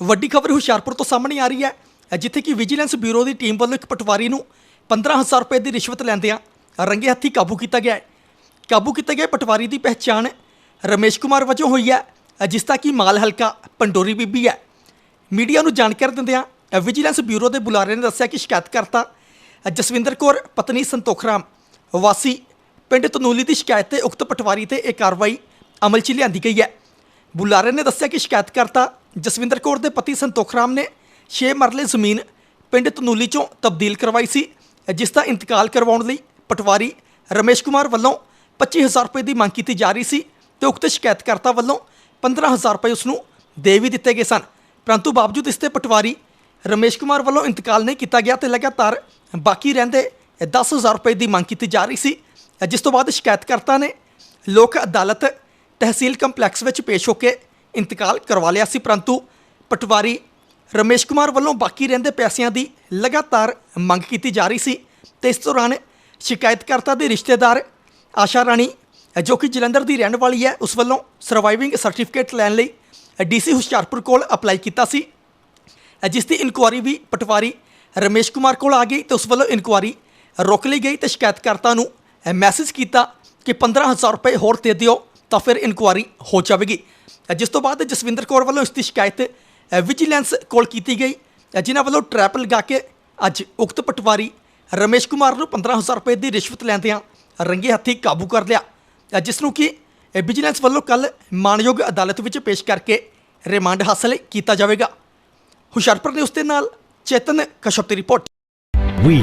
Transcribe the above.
ਵੱਡੀ ਖਬਰ ਹੁਸ਼ਿਆਰਪੁਰ ਤੋਂ ਸਾਹਮਣੇ ਆ ਰਹੀ ਹੈ ਜਿੱਥੇ ਕਿ ਵਿਜੀਲੈਂਸ ਬਿਊਰੋ ਦੀ ਟੀਮ ਵੱਲੋਂ ਇੱਕ ਪਟਵਾਰੀ ਨੂੰ 15000 ਰੁਪਏ ਦੀ ਰਿਸ਼ਵਤ ਲੈਂਦਿਆਂ ਰੰਗੇ ਹੱਥੀ ਕਾਬੂ ਕੀਤਾ ਗਿਆ ਹੈ। ਕਾਬੂ ਕੀਤੇ ਗਏ ਪਟਵਾਰੀ ਦੀ ਪਹਿਚਾਣ ਰਮੇਸ਼ ਕੁਮਾਰ ਵਜੋਂ ਹੋਈ ਹੈ ਜਿਸ ਦਾ ਕਿ ਮਾਲ ਹਲਕਾ ਪੰਡੋਰੀ ਬੀਬੀ ਹੈ। ਮੀਡੀਆ ਨੂੰ ਜਾਣਕਾਰੀ ਦਿੰਦਿਆਂ ਵਿਜੀਲੈਂਸ ਬਿਊਰੋ ਦੇ ਬੁਲਾਰੇ ਨੇ ਦੱਸਿਆ ਕਿ ਸ਼ਿਕਾਇਤਕਰਤਾ ਜਸਵਿੰਦਰ ਕੌਰ, ਪਤਨੀ ਸੰਤੋਖ ਰਾਮ, ਵਾਸੀ ਪਿੰਡ ਤਨੂਲੀ ਦੀ ਸ਼ਿਕਾਇਤ ਤੇ ਉਕਤ ਪਟਵਾਰੀ ਤੇ ਇਹ ਕਾਰਵਾਈ ਅਮਲ 'ਚ ਲਿਆਂਦੀ ਗਈ ਹੈ। ਬੁਲਾਰੇ ਨੇ ਦੱਸਿਆ ਕਿ ਸ਼ਿਕਾਇਤਕਰਤਾ ਜਸਵਿੰਦਰ ਕੌਰ ਦੇ ਪਤੀ ਸੰਤੋਖ ਰਾਮ ਨੇ 6 ਮਰਲੇ ਜ਼ਮੀਨ ਪਿੰਡ ਤਨੂਲੀ ਚੋਂ ਤਬਦੀਲ ਕਰਵਾਈ ਸੀ, ਜਿਸ ਦਾ ਇੰਤਕਾਲ ਕਰਵਾਉਣ ਲਈ ਪਟਵਾਰੀ ਰਮੇਸ਼ ਕੁਮਾਰ ਵੱਲੋਂ 25000 ਰੁਪਏ ਦੀ ਮੰਗ ਕੀਤੀ ਜਾ ਰਹੀ ਸੀ ਤੇ ਉਕਤ ਸ਼ਿਕਾਇਤਕਰਤਾ ਵੱਲੋਂ 15000 ਰੁਪਏ ਉਸ ਨੂੰ ਦੇ ਵੀ ਦਿੱਤੇ ਗਏ ਸਨ। ਪਰੰਤੂ ਬਾਵਜੂਦ ਇਸ ਤੇ ਪਟਵਾਰੀ ਰਮੇਸ਼ ਕੁਮਾਰ ਵੱਲੋਂ ਇੰਤਕਾਲ ਨਹੀਂ ਕੀਤਾ ਗਿਆ ਤੇ ਲਗਾਤਾਰ ਬਾਕੀ ਰਹਿੰਦੇ 10000 ਰੁਪਏ ਦੀ ਮੰਗ ਕੀਤੀ ਜਾ ਰਹੀ ਸੀ, ਜਿਸ ਤੋਂ ਬਾਅਦ ਸ਼ਿਕਾਇਤਕਰਤਾ ਨੇ ਲੋਕ ਅਦਾਲਤ ਤਹਿਸੀਲ ਕੰਪਲੈਕਸ ਵਿੱਚ ਪੇਸ਼ ਹੋ ਕੇ ਇੰਤਕਾਲ ਕਰਵਾ ਲਿਆ ਸੀ, ਪਰੰਤੂ ਪਟਵਾਰੀ ਰਮੇਸ਼ ਕੁਮਾਰ ਵੱਲੋਂ ਬਾਕੀ ਰਹਿੰਦੇ ਪੈਸਿਆਂ ਦੀ ਲਗਾਤਾਰ ਮੰਗ ਕੀਤੀ ਜਾ ਰਹੀ ਸੀ ਤੇ ਇਸ ਦੌਰਾਨ ਸ਼ਿਕਾਇਤਕਰਤਾ ਦੇ ਰਿਸ਼ਤੇਦਾਰ ਆਸ਼ਾ ਰਾਣੀ, ਜੋ ਕਿ ਜਲੰਧਰ ਦੀ ਰਹਿਣ ਵਾਲੀ ਹੈ, ਉਸ ਵੱਲੋਂ ਸਰਵਾਈਵਿੰਗ ਸਰਟੀਫਿਕੇਟ ਲੈਣ ਲਈ ਡੀਸੀ ਹੁਸ਼ਿਆਰਪੁਰ ਕੋਲ ਅਪਲਾਈ ਕੀਤਾ ਸੀ। ਜਿਸ ਦੀ ਇਨਕੁਆਰੀ ਵੀ ਪਟਵਾਰੀ ਰਮੇਸ਼ ਕੁਮਾਰ ਕੋਲ ਆ ਗਈ ਤੇ ਉਸ ਵੱਲੋਂ ਇਨਕੁਆਰੀ ਰੋਕ ਲਈ ਗਈ ਤੇ ਸ਼ਿਕਾਇਤਕਰਤਾ ਨੂੰ ਮੈਸੇਜ ਕੀਤਾ ਕਿ 15000 ਰੁਪਏ ਹੋਰ ਦੇ ਦਿਓ। ਤਾਂ ਫਿਰ ਇਨਕੁਆਰੀ ਹੋ ਜਾਵੇਗੀ। ਜਿਸ ਤੋਂ ਬਾਅਦ ਜਸਵਿੰਦਰ ਕੌਰ ਵੱਲੋਂ ਇਸ ਦੀ ਸ਼ਿਕਾਇਤ ਵਿਜੀਲੈਂਸ ਕੋਲ ਕੀਤੀ ਗਈ। ਜਿਨ੍ਹਾਂ ਵੱਲੋਂ ਟਰੈਪ ਲਗਾ ਕੇ ਅੱਜ ਉਕਤ ਪਟਵਾਰੀ ਰਮੇਸ਼ ਕੁਮਾਰ ਨੂੰ 15000 ਰੁਪਏ ਦੀ ਰਿਸ਼ਵਤ ਲੈਂਦਿਆਂ ਰੰਗੇ ਹੱਥੀ ਕਾਬੂ ਕਰ ਲਿਆ। ਜਿਸ ਨੂੰ ਕਿ ਵਿਜੀਲੈਂਸ ਵੱਲੋਂ ਕੱਲ ਮਾਨਯੋਗ ਅਦਾਲਤ ਵਿੱਚ ਪੇਸ਼ ਕਰਕੇ ਰਿਮਾਂਡ ਹਾਸਲ ਕੀਤਾ ਜਾਵੇਗਾ। ਹੁਸ਼ਿਆਰਪੁਰ ਨੇ ਉਸ ਦੇ ਨਾਲ ਚੇਤਨ ਕਸ਼ਪ ਦੀ ਰਿਪੋਰਟ। ਵੀ